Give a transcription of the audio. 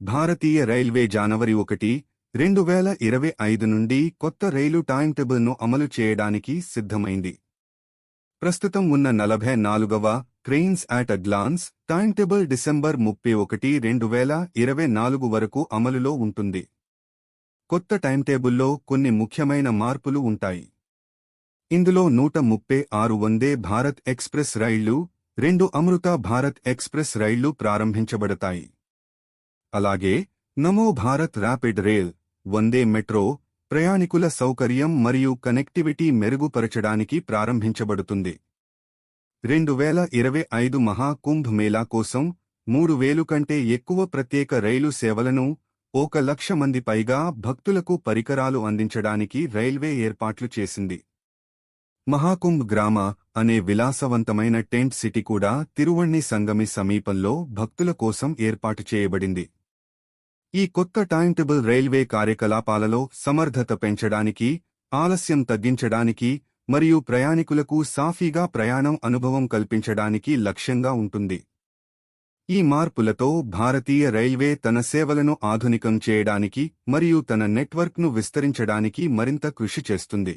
భారతీయ railway జనవరి ఒకటి రెండు వేల ఇరవై ఐదు నుండి కొత్త రైలు టైం టేబుల్ను అమలు చేయడానికి సిద్ధమైంది. ప్రస్తుతం ఉన్న నలభై నాలుగవ trains at a glance time table December ముప్పై ఒకటి రెండు వేల ఇరవై నాలుగు వరకు అమలులో ఉంటుంది. కొత్త టైం టేబుల్లో కొన్ని ముఖ్యమైన మార్పులు ఉంటాయి. ఇందులో నూట ముప్పై ఆరు వందే భారత్ ఎక్స్ప్రెస్ రైళ్ళు రెండు అమృత భారత్ ఎక్స్ప్రెస్ రైళ్ళు ప్రారంభించబడతాయి. అలాగే Namo Bharat rapid rail Vande metro ప్రయాణికుల సౌకర్యం మరియు కనెక్టివిటీ మెరుగుపరచడానికి ప్రారంభించబడుతుంది. రెండు వేల ఇరవై ఐదు మహాకుంభ్ మేళా కోసం మూడు వేలు కంటే ఎక్కువ ప్రత్యేక రైలు సేవలను ఒక లక్ష మంది పైగా భక్తులకు పరికరాలు అందించడానికి రైల్వే ఏర్పాట్లు చేసింది. మహాకుంభ్ గ్రామ అనే విలాసవంతమైన టెంట్ సిటీ కూడా తిరువణ్ణి సంగమి సమీపంలో భక్తుల కోసం ఏర్పాటు చేయబడింది. ఈ కొత్త టైంటేబుల్ రైల్వే కార్యకలాపాలలో సమర్థత పెంచడానికి ఆలస్యం తగ్గించడానికి మరియు ప్రయాణికులకు సాఫీగా ప్రయాణం అనుభవం కల్పించడానికి లక్ష్యంగా ఉంటుంది. ఈ మార్పులతో భారతీయ రైల్వే తన సేవలను ఆధునికం చేయడానికి మరియు తన నెట్వర్క్ను విస్తరించడానికి మరింత కృషి చేస్తుంది.